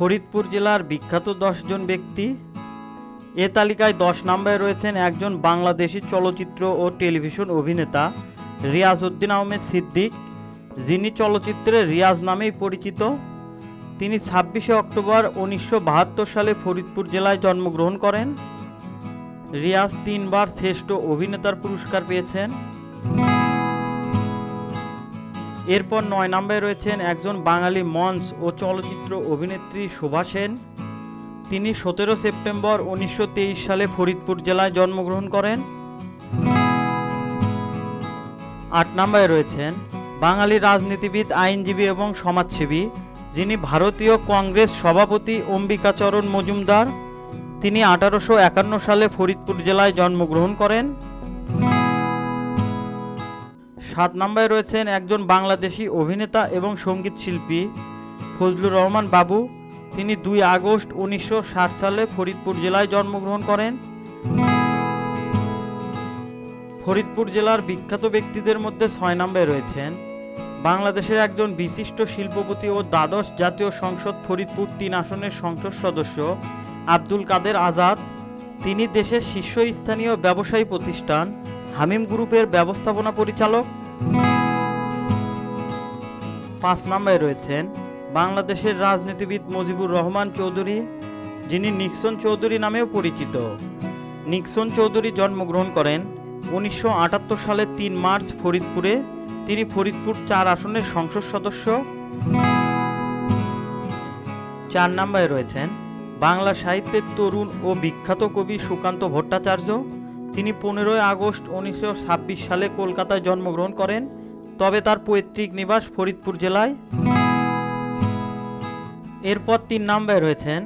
ফরিদপুর জেলার বিখ্যাত দশজন ব্যক্তি। এ তালিকায় দশ নম্বরে রয়েছেন একজন বাংলাদেশি চলচ্চিত্র ও টেলিভিশন অভিনেতা রিয়াজ উদ্দিন আহমেদ সিদ্দিক, যিনি চলচ্চিত্রে রিয়াজ নামেই পরিচিত। তিনি ছাব্বিশে অক্টোবর উনিশশো বাহাত্তর সালে ফরিদপুর জেলায় জন্মগ্রহণ করেন। রিয়াজ তিনবার শ্রেষ্ঠ অভিনেতার পুরস্কার পেয়েছেন। এরপর নয় নম্বরে রয়েছেন একজন বাঙালি মঞ্চ ও চলচ্চিত্র অভিনেত্রী শোভা সেন। তিনি সতেরো সেপ্টেম্বর উনিশশো তেইশ সালে ফরিদপুর জেলায় জন্মগ্রহণ করেন। আট নম্বরে রয়েছেন বাঙালি রাজনীতিবিদ, আইনজীবী এবং সমাজসেবী, যিনি ভারতীয় কংগ্রেস সভাপতি অম্বিকাচরণ মজুমদার। তিনি আঠারোশো একান্ন সালে ফরিদপুর জেলায় জন্মগ্রহণ করেন। সাত নম্বরে রয়েছেন একজন বাংলাদেশি অভিনেতা এবং সংগীত শিল্পী ফজলুর রহমান বাবু। তিনি দুই আগস্ট উনিশশো সালে ফরিদপুর জেলায় জন্মগ্রহণ করেন। ফরিদপুর জেলার বিখ্যাত ব্যক্তিদের মধ্যে ছয় নম্বরে রয়েছেন বাংলাদেশের একজন বিশিষ্ট শিল্পপতি ও দ্বাদশ জাতীয় সংসদ ফরিদপুর তিন আসনের সংসদ সদস্য আব্দুল কাদের আজাদ। তিনি দেশের শীর্ষস্থানীয় ব্যবসায়ী প্রতিষ্ঠান হামিম গ্রুপের ব্যবস্থাপনা পরিচালক। পাঁচ নম্বরে রয়েছেন বাংলাদেশের রাজনীতিবিদ মুজিবুর রহমান চৌধুরী, যিনি নিক্সন চৌধুরী নামেও পরিচিত। নিক্সন চৌধুরী জন্মগ্রহণ করেন উনিশশো আটাত্তর সালের তিন মার্চ ফরিদপুরে। তিনি ফরিদপুর চার আসনের সংসদ সদস্য। চার নম্বরে রয়েছেন বাংলা সাহিত্যের তরুণ ও বিখ্যাত কবি সুকান্ত ভট্টাচার্য। তিনি পনেরোই আগস্ট উনিশশো ছাব্বিশ সালে কলকাতায় জন্মগ্রহণ করেন, তবে তার পৈতৃক নিবাস ফরিদপুর জেলায়। এরপর তিন নম্বরে রয়েছেন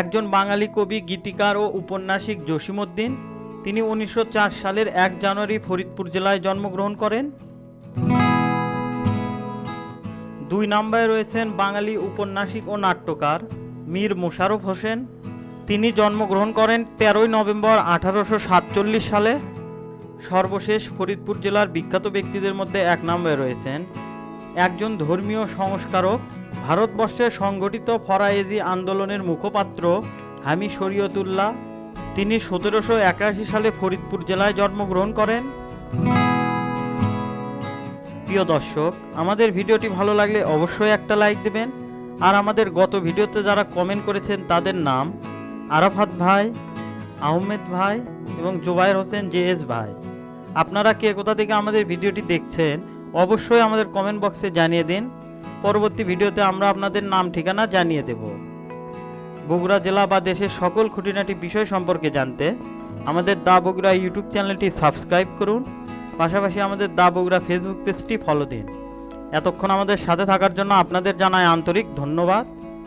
একজন বাঙালি কবি, গীতিকার ও উপন্যাসিক জসিমউদ্দিন। তিনি উনিশশো চার সালের এক জানুয়ারি ফরিদপুর জেলায় জন্মগ্রহণ করেন। দুই নম্বরে রয়েছেন বাঙালি উপন্যাসিক ও নাট্যকার মীর মোশারফ হোসেন। তিনি জন্মগ্রহণ করেন তেরোই নভেম্বর আঠারোশো সাতচল্লিশ সালে। সর্বশেষ ফরিদপুর জেলার বিখ্যাত ব্যক্তিদের মধ্যে এক নম্বরে রয়েছেন একজন ধর্মীয় সংস্কারক, ভারতবর্ষে সংগঠিত ফরায়েজি আন্দোলনের মুখপাত্র হামি শরীয়তুল্লাহ। তিনি সতেরোশো একাশি সালে ফরিদপুর জেলায় জন্মগ্রহণ করেন। প্রিয় দর্শক, আমাদের ভিডিওটি ভালো লাগলে অবশ্যই একটা লাইক দেবেন। আর আমাদের গত ভিডিওতে যারা কমেন্ট করেছেন তাদের নাম আরাফাত ভাই, আহমেদ ভাই এবং জোবায়ের হোসেন জে এস ভাই। আপনারা কে কোথা থেকে আমাদের ভিডিওটি দেখছেন, অবশ্যই আমাদের কমেন্ট বক্সে জানিয়ে দিন। পরবর্তী ভিডিওতে আমরা আপনাদের নাম, ঠিকানা জানিয়ে দেব। বগুড়া জেলা বা দেশের সকল খুঁটিনাটি বিষয় সম্পর্কে জানতে আমাদের দা বগুড়া ইউটিউব চ্যানেলটি সাবস্ক্রাইব করুন। পাশাপাশি আমাদের দা বগুড়া ফেসবুক পেজটি ফলো দিন। এতক্ষণ আমাদের সাথে থাকার জন্য আপনাদের জানায় আন্তরিক ধন্যবাদ।